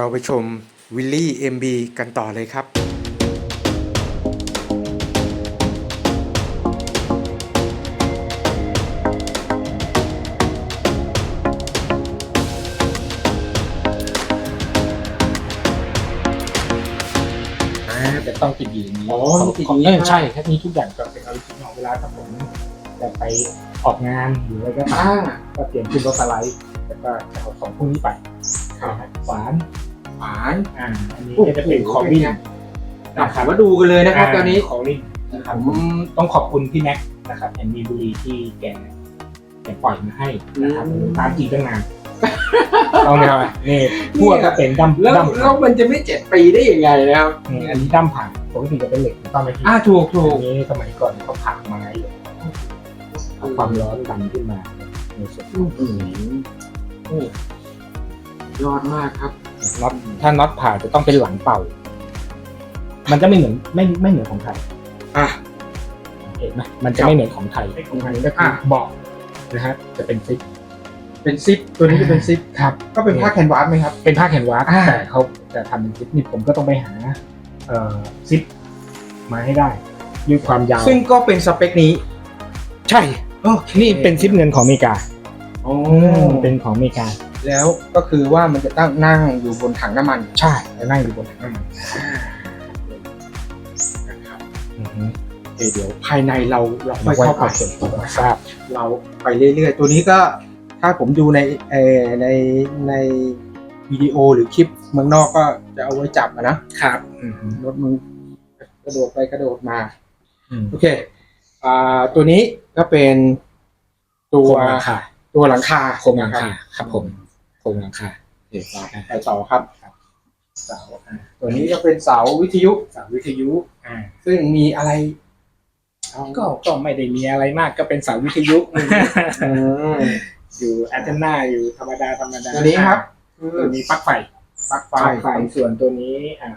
เราไปชมวิลลี่ MB กันต่อเลยครับจะต้องติดอยู่อย่างนี้อ๋อของติดอขย่าองงนี้เออใช่ครับนี่ทุกอย่างก็เป็นออริจินอลเวลาถ้าผมจะไปออกงานหรืออะไรก็ตาอ่ามก็เตรียมขึ้นรถสไลด์แล้วก็จะเอาของพวกนี้ไปฝาน ฝานอ่าอันนี้ก็จะเป็นของวิ่งอะถามว่าดูกันเลยนะครับ ตอนนี้ของวิ่งนะครับผมต้องขอบคุณพี่แม็กซ์นะครับแอนมีบุรีที่แกแกปล่อยมาให้นะครับอืมตามจีบตั้งนานต้องไหมครับนี่พวกก็เป็นดั้มแล้วดั้มแล้วมันจะไม่เจ็ดปีได้ยังไงนะครับนี่อันนี้ดั้มผ่านปกติจะเป็นเหล็กต้องไหมพี่อ่าถูกถูกอันนี้สมัยก่อนเขาผักไม้เลยเอาความร้อนดันขึ้นมาในส่วนอื้อหือโอ้ยอดมากครับ น็อตถ้าน็อตผ่าจะต้องเป็นหลังเป่า มันจะไม่เหมือนไม่ไม่เหมือนของไทยอะเห็นไหมมันจะไม่เหมือนของไทยของไทยก็คืออะเบาะนะฮะจะเป็นซิปเป็นซิปตัวนี้จะเป็นซิปครับ ก็เป็นผ้าแคนวาสไหมครับ เป็นผ้าแขนวาสอ่าแต่เขาจะทำเป็นซิปนี่ผมก็ต้องไปหาเอ่อซิปมาให้ได้ด้วยความยาว ซึ่งก็เป็นสเปคนี้ ใช่นี่เป็นซิปเงินของอเมริกาโอ้เป็นของอเมริกา แล้วก็คือว่ามันจะตั้งนั่งอยู่บนถังน้ำมันใช่แล้วนั่งอยู่บนถังน้ำมันนะครับอือฮึเดี๋ยวภายในเราเราค่ไม่อยเข้าเข้าไปไปทราบเราไปเรื่อยๆ ตัวนี้ก็ถ้าผมดูในเออในในวิดีโอหรือคลิปเมืองนอกก็จะเอาไว้จับอะนะครับอือฮึรถมึงกระโดดไปกระโดดมาอืมโอเคอ่าตัวนี้ก็เป็นตัโควรงหลังคาตัวหลังคาโครงหลังคาครับผม โครงหลังคาโอเคไปต่อครับเสาอะตัวนี้ก็เป็นเสาวิทยุเสาวิทยุ อ่า ซึ่งมีอะไรก็ก็ไม่ได้มีอะไรมากก็เป็นเสาวิทยุ อืมอยู่แอนเทนนาอยู่ธรรมดาธรรมดาตัวนี้ครับคือตัวนี้ปลั๊กไฟปลั๊กไฟปลั๊กไฟส่วนตัวนี้ อ่า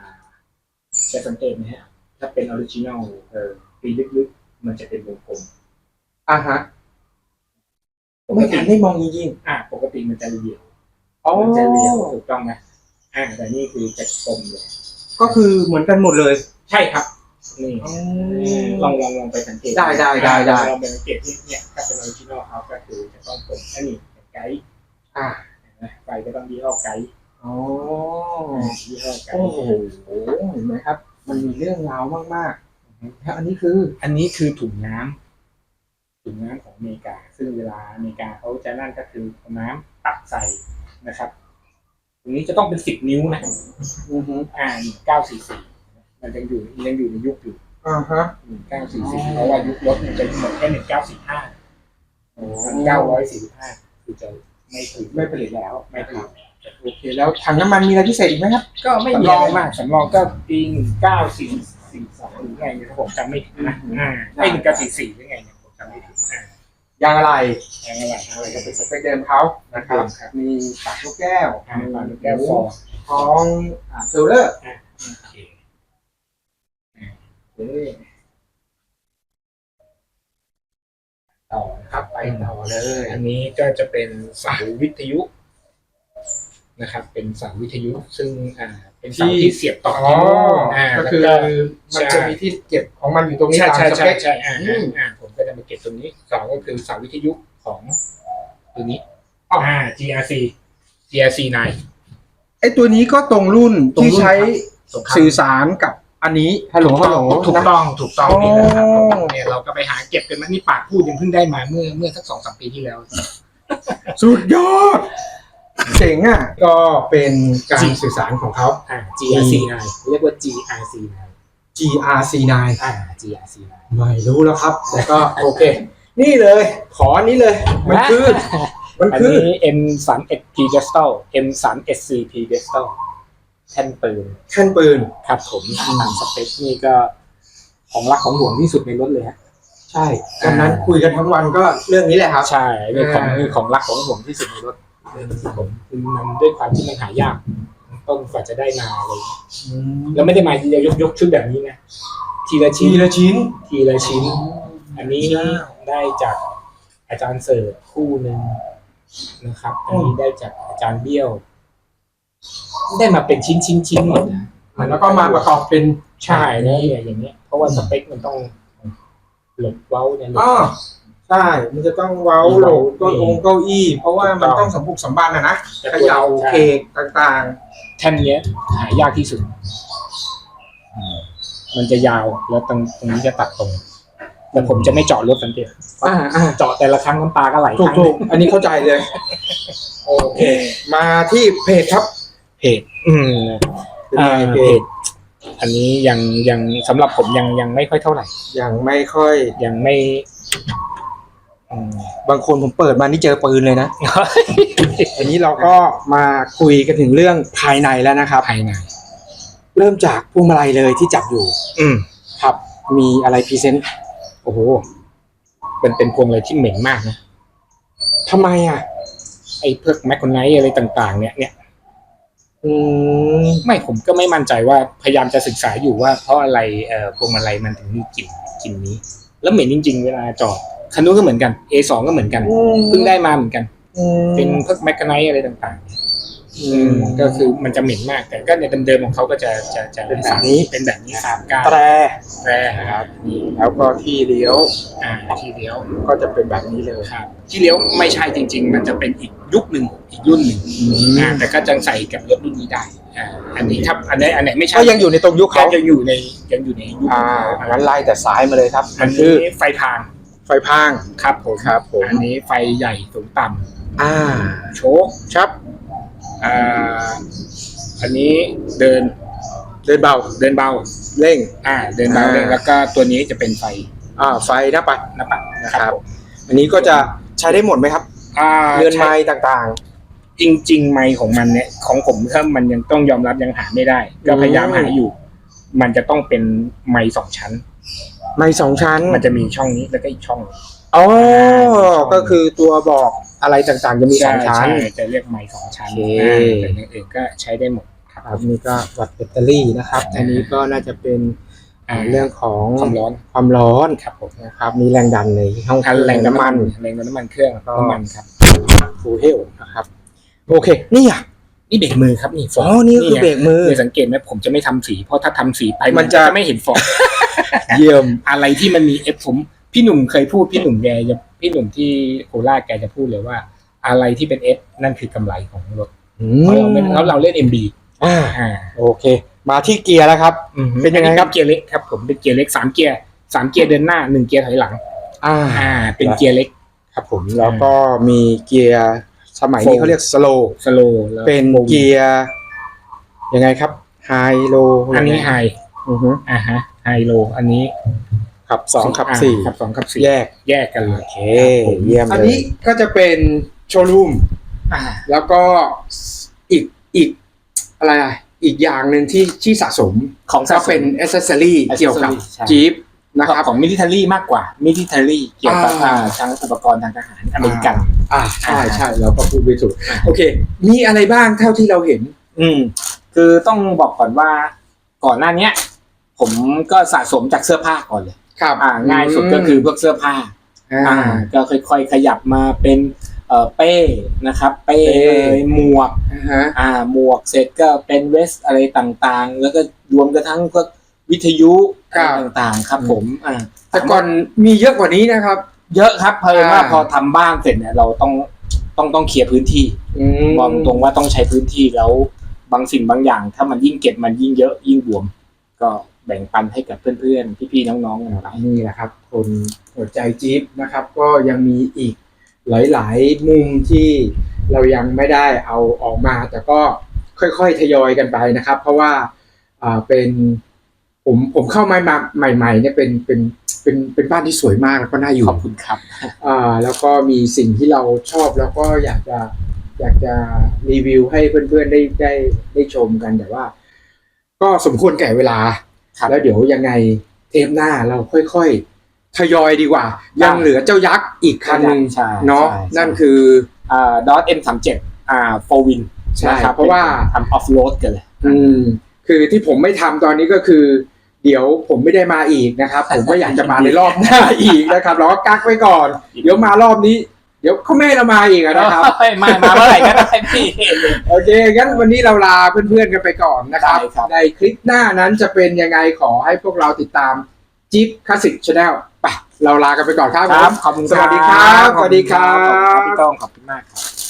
จะสังเกตไหมฮะถ้าเป็นออริจินอลเออปีลึกๆ มันจะเป็นวงกลมอะฮะ ไม่ทันได้มองจริงอ่าปกติมันจะเรียว ๆอ๋อมันจะเรียวถูกต้องไหมอ่าแต่นี่คือจะกลมเลยก็คือเหมือนกันหมดเลย ใช่ครับนี่ลองลองลองไปสังเกตได้ได้ได้ได้ ลองไปสังเกตที่เนี่ยถ้าเป็นออริจินอลเขาก็คือจะต้องกลมอันนี้เป็นไกด์อ่านะไฟก็ต้องยี่ห้อไกด์อ๋อยี่ห้อไกโอ้ด์โหเห็นไหมครับ มันมีเรื่องราวมากๆแล้วอันนี้คือ อันนี้คือถุงน้ำถุงน้ำของอเมริกา ซึ่งเวลาอเมริกาเขาจะนั่นก็คือเอาน้ำตักใส่ นะครับตรงนี้จะต้องเป็นสิบนิ้วนะอือฮึอ่าเก้าสี่สี่มันยังอยู่ยังอยู่ในยุคอยู่อ่าฮะหนึ่งเก้าสี่สี่เพราะว่ายุครถมันจะหมดแค่หนึ่งเก้าสี่ห้าเก้าร้อยสี่สิบห้าคือจะไม่ผลิตไม่ผลิตแล้วไม่ผลิตโอเค แล้วถังน้ำมันมีอะไรพิเศษอีกไหมครับ ก็ไม่มีอะไรมากสำรองก็ปีหนึ่งเก้าสี่สี่สองหรือไงเนี่ยผมจำไม่ผิดนะอ่าไอ้หนึ่งเก้าสี่สี่หรือไงเนี่ยผมจำไม่ผิดอ่า ยางอะไรยังไงอะไรก็ก็เป็เป็นนสเปคเดิมเขานะครับครับ มีปากลูกแก้วอ่าปานแก้วฟองของอ่าเซลเลอร์โอเคอ่าเอ้ยต่อนะคครัรับบไปต่อเลย อันนี้ก็จะเป็นเสาวิทยุนะครับ เป็นเสาวิทยุ ซึ่งอ่า เป็นเสาที่เสียบต่ออ๋อที่นู่นอ่าก็คือแล้วมันจะมีที่เก็บของมันอยู่ตรงนี้ใช่ตามใช่สใช่เปคใช่อ่าอืมอ่าผมก็ จะมาเก็บตรงนี้สองก็คือเสาวิทยุของตัวนี้อ่า GRC GRC 9ไอตัวนี้ก็ตรงรุ่นตรงรุ่น ที่ใช้ตรงข้ามสื่อสารกับอันนี้ฮัลโหลฮัลโหลถูกนะ ต้องถูกต้องอ๋อนี่นะครับเนี่ยเราก็ไปหาเก็บกันมานี่ปากพูดยังเพิ่งได้มาเมื่อเมื่อสักสองสามปีที่แล้ว สุดยอด เจ๋งอะ ก็เป็นการสื่อสารของเขา อ่า GRC 9เรียกว่า GRC 9 GRC9 อ่า GRC 9ไม่รู้แล้วครับ แต่ก็โอเค นี่เลย ขออันนี้เลย มันคือ มันอันคือ นี้ M 3 1 P Gestal M 3 SC P Gestal แท่นปืนแท่นปืน ครับผมตามสเปคนี่ก็ของรักของหลวงที่สุดในรถเลยฮะ ใช่วันนั้นคุยกันทั้งวันก็เรื่องนี้แหละครับ ใช่เรื่องของอ่าเรื่องของรักของหลวงที่สุดในรถผมคือมันด้วยความที่มันหายาก ต้นกว่าจะได้มาอะไรอย่างเลยแล้วไม่ได้มายกยกชุดแบบนี้นะทีละทีชิ้นละชิ้นทีละชิ้น อันนี้ได้จากอาจารย์เสิร์ชคู่หนึ่งนะครับ อันนี้ได้จากอาจารย์เบี้ยว ได้มาเป็นชิ้นชิ้นชิ้นหมดนะแล้วก็มาประกอบเป็นใช่เนี่ยอย่างเงี้ยเพราะว่าสเปคมันต้องหลบเว้าเนี่ยหลบอ๋อ ใช่มันจะต้องเว้าโหลดเก็องเก้าอี้ เพราะว่ามันต้องสมบุกสมบันนะนะเขย่าเคกต่างแท่นเนี้ยหายากที่สุดมันจะยาวแล้วตรงตรงนี้จะตัดตรง แต่ผมจะไม่เจาะรถสังเกตๆอ่าอ่าเจาะแต่ละครั้งน้ำตาก็ไหลถูกครั้งถูกอันนี้เข้าใจเลย โอเค มาที่เพจครับเพจอืมเป็นอ่าไงเพเพจจอันนี้ยังยังสำหรับผมยังยังไม่ค่อยเท่าไหร่ ยังไม่ค่อยยังไม่อืม บางคนผมเปิดมานี่เจอปืนเลยนะ อันนี้เราก็มาคุยกันถึงเรื่องภายในแล้วนะครับภายใน เริ่มจากพวงมาลัยเลยที่จับอยู่ อืมครับ มีอะไรพรีเซนต์โอ้โหเป็นเป็นพวงเลยที่เหม็นมากนะทำไมอะ ไอ้พวกแมคโครไนท์อะไรต่าง ๆ เนี่ยเนี่ยอืมไม่ผมก็ไม่มั่นใจว่าพยายามจะศึกษาอยู่ว่าเพราะอะไรเอ่อพวงมาลัยมันถึงมีกลิ่นกลิ่นนี้ แล้วเหม็นจริง ๆ เวลาจอด คันนู้นก็เหมือนกัน A2 ก็เหมือนกันเพิ่งได้มาเหมือนกัน เป็นพวกแมคโครไนท์อะไรต่างๆอือืมมก็คือมันจะเหม็นมาก แต่ก็ในเดิมๆของเขาก็จะจะจะเป็นแบบนี้เป็นแบบนี้สามก้านแตรแร่ครับนี่แล้วก็ที่เลี้ยวอ่าทีเดียวก็จะเป็นแบบนี้เลยครับ ที่เลี้ยวไม่ใช่จริง ๆ มันจะเป็นอีกยุคหนึ่งอีกรุ่นหนึ่งอ่าแต่ก็จะใส่กับรถรุ่นนี้ได้อ่าอันนี้ถ้าอันไหนอันไหนไม่ใช่ก็ยังอยู่ในตรงยุคเขาเขายังอยู่ในยังอยู่ในยุคอ่างั้นไล่แต่ซ้ายมาเลยครับอัมันนนี้คือไฟทาง ไฟพาง ครับผมครับผม อันนี้ไฟใหญ่สูงต่ำอ่าโชคครับ อ่าอันนี้เดินเดินเบา เดินเบา เร่ง อ่า เดินเบาอ่า เลยแล้วก็ตัวนี้จะเป็นไฟอ่าไฟหน้าปัดหน้าปัดนะครับอันนี้ก็จะใช้ได้หมดไหมครับ อ่าเรือนไม้ต่าง จริงๆไม้ของมันเนี่ย ของผมถ้ามันยังต้องยอมรับยังหาไม่ได้ ก็พยายามหาอยู่ มันจะต้องเป็นไม้สองชั้นๆ ไม้สองชั้นมันจะมีช่องนี้แล้วก็อีกช่องหนึ่งอ๋อช่องก็คือตัวบอกอะไรต่างๆ จะมีสองชั้นใช่จะเรียกไม้สองชั้นโอเคอ่าแต่อย่างอื่นก็ใช้ได้หมดครับครับนี่ก็วัดแบตเตอรี่นะครับ อันนี้ก็น่าจะเป็นอ่าเรื่องของความร้อนความร้อนครับผมนะครับมีแรงดันในห้องอันแรงน้ำมันนแรงน้ำมันเครื่องก็น้ำมันครับฟูเฮลนะครับ โอเค นี่อะนี่เบรกมือครับนี่ฟอ๋อนี่ก็คือเบรกมือเนี่ยสังเกตไหมผมจะไม่ทำสี เพราะถ้าทำสีไปมันจะไม่เห็นฟอง เยี่ยม อะไรที่มันมีเอฟผมพี่หนุ่มเคยพูดพี่หนุ่มแกจะพี่หนุ่มที่โคราชแกจะพูดเลยว่า อะไรที่เป็นเอฟนั่นคือกำไรของรถอืเพราะเราไม่มแล้วเราเล่นเอ็มบีอ่าอ่าโอเค มาที่เกียร์แล้วครับ เป็นยังไงครับอัเกียร์เล็กครับผมเป็นเกียร์เล็กสามเกียร์สามเกียร์เดินหน้าหนึ่งเกียร์ถอยหลัง อ่าอ่าเป็นเกียร์เล็กครับผมแล้วก็มีเกียร์สมัยนี้โฟร์เขาเรียกสโลสโลเป็นเกียร์ยังไงครับไฮโลอันนี้ไฮอือฮึอ่าฮะ ไฮโล อันนี้ขับสองขับาสี่ขับสองขับสี่แยกแยกกันเลโอยเคเยี่ยมเลยอันนี้ก็จะเป็นโชว์รูมอ่าแล้วก็อีกอีกอะไรอะอีกอย่างหนึ่งที่ที่สะสมของสะก็สมเป็นอ c เซสซอรี่ accessory เกี่ยวกับใช่จี๊ปนะนะคครัรับบของมิลิเทอรี่มากกว่ามิลิเทอรี่เกี่ยวกับอ่าอ่าทั้งอุปกรณ์ทางทหารอเมริกัน อ่าใช่อ่าใช่เราก็พูดไปถูกอ่าโอเค มีอะไรบ้างเท่าที่เราเห็น อืม คือต้องบอกก่อนว่าก่อนหน้าเนี้ย ผมก็สะสมจากเสื้อผ้าก่อนเลยครับอ่าง่ายสุดก็คือพวกเสื้อผ้าอ่าอ่าก็ค่อยๆขยับมาเป็นเอ่อเป้นะครับ เป้เป้เอ่ยหมวกอ่าฮะอ่าหมวกเสร็จก็เป็นเวสอะไรต่างๆ แล้วก็รวมกระทั่งพวกวิทยุอะไรต่างๆ ครับผมอ่าแต่ก่อนมีเยอะกว่านี้นะครับ เยอะครับเพราะว่าอ่าพอทำบ้านเสร็จเนี่ยเราต้องต้องต้องเคลียร์พื้นที่อืมบอกตรงว่าต้องใช้พื้นที่แล้วบางสิ่งบางอย่าง ถ้ามันยิ่งเก็บมันยิ่งเยอะยิ่งบวม ก็ แบ่งปันให้กับเพื่อนๆ พี่ๆ น้องๆกันไปนี่แหละครับ คนหัวใจจี๊ปนะครับ ก็ยังมีอีกหลายๆ มุมที่เรายังไม่ได้เอาออกมา แต่ก็ค่อยๆ ทยอยกันไปนะครับ เพราะว่าอ่าเป็นผมผมเข้ามาใหม่ๆเนี่ยเป็นเป็นเป็นเป็นบ้านที่สวยมากแล้วก็น่าอยู่ขอบคุณครับอ่าแล้วก็มีสิ่งที่เราชอบแล้วก็อยากจะอยากจะรีวิวให้เพื่อนๆได้ได้ได้ชมกันแต่ว่า ก็สมควรแก่เวลาครับ แล้วเดี๋ยวยังไงเทปหน้าเราค่อยๆทยอยดีกว่าได้ยังเหลือเจ้ายักษ์อีกคันหนึ่งใช่เนาะใช่นั่นคืออ่าดอทเอ็มสามเจ็ดอ่าโฟวินใช่เพราะว่าทำออฟโรดกันเลยอืมคือที่ผมไม่ทำตอนนี้ก็คือ เดี๋ยวผมไม่ได้มาอีกนะครับ ผมก็อยากจะมาในรอบหน้าอีกนะครับเราก็กักไว้ก่อน เดี๋ยวมารอบนี้ เดี๋ยวเขาไม่ให้เรามาอีกอะนะครับมามาเมื่อไหร่ก็ได้พี่ โอเค งั้นวันนี้เราลาเพื่อนๆกันไปก่อนนะครับ ได้ครับ ในคลิปหน้านั้นจะเป็นยังไงขอให้พวกเราติดตามจิ๊บคลาสสิกชาแนลไปเราลากันไปก่อนครับครับผมขอบคุณสวัสดีครับขอณสวัสดีครับ ขอบคุณพี่ต้องขอบคุณมากครับ